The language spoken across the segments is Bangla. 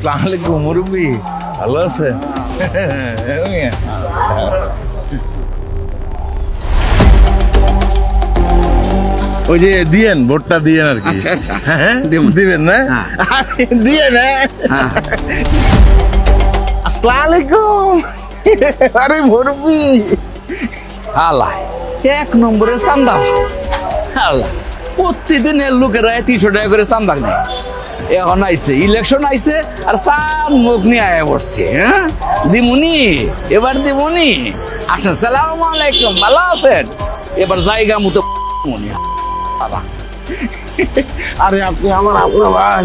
আসসালামু আলাইকুম মুরব্বী ভালো আছে ওই যে দিয়েন ভোটটা দিয়েন আর কি আচ্ছা, আচ্ছা। হ্যাঁ দিবো। দিবেন না হ্যাঁ। আরে, দিয়েন হ্যাঁ হ্যাঁ। আসসালামু আলাইকুম আরে মুরব্বী আল্লাহ এক নম্বরে চান্দা আল্লাহ প্রতিদিনের লোকেরা তিনশো টাকা করে চান্দা নেয় এখন আইছে ইলেকশন আইছে আর মুখ নিয়ে আয়া পড়ছে হ্যাঁ? দিমুনি এবার দিমুনি। আচ্ছা সালাম আলাইকুম ভালো আছেন? এবার জায়গা মতো মনি আরে আপনি আমার আপনার ভাই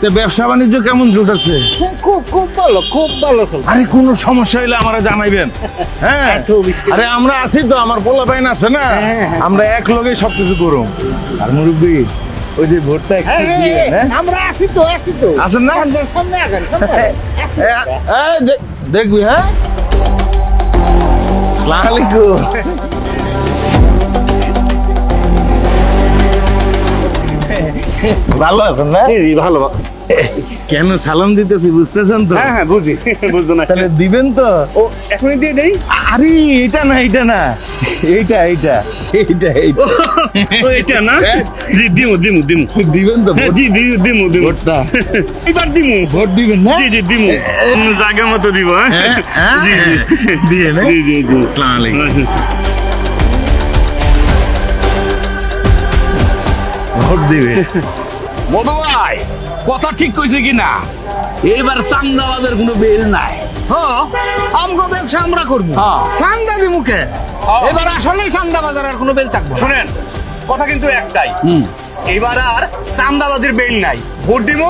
তো ব্যবসা বাণিজ্য কেমন জুটেছে খুব খুব ভালো খুব ভালো আরে কোনো সমস্যা হইলে আমরা জানাইবেন। হ্যাঁ? আরে আমরা আছি তো আমার পোলা পাইন আছে না? হ্যাঁ, হ্যাঁ। আমরা এক লগে সবকিছু করুম। আর মুরব্বী ওই যে ভোটটা একটু হ্যাঁ, হ্যাঁ, দিয়েন, হ্যাঁ? আমরা আসি তো আসি তো। আছেন না? সামনে, সামনে দেখবি হ্যাঁ? আসসালামু আলাইকুম। ভালো আছেন না? জি, ভালো। কেন সালাম দিতেছি বুঝতেছেন তো? হ্যাঁ হ্যাঁ বুঝি। বুঝতো না তাহলে দিবেন তো? ও এখনই দিয়ে দেই? আরে এটা না এটা না। এইটা এইটা। এইটা এইটা। ও এটা না? জি দিমু দিমু দিমু। দিবেন তো হ্যাঁ, জি দিমু দিমু দিমু। ভোটটা? এবার দিমু। ভোট দিবেন না? জি জি দিমু। জায়গা মতো দিব হ্যাঁ। হ্যাঁ, হ্যাঁ, জি জি। দিয়ে নে জি জি জি। আসসালামু আলাইকুম। দিবে। মধু ভাই কথা ঠিক কইছে কি না এবার চান্দাবাজের কোনো বেল নাই। হ্যাঁ আমগো ব্যবসা আমরা করব। দি মুখে এবার আসলেই বাজার আর কোনো বেল থাকব। শুনেন কথা কিন্তু একটাই। হুম। এবার আর চান্দাবাজির বেল নাই। ভোট দিব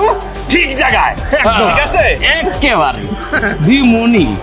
ঠিক জায়গায়। একদম। ঠিক আছে? একেবারে। দিমুনি।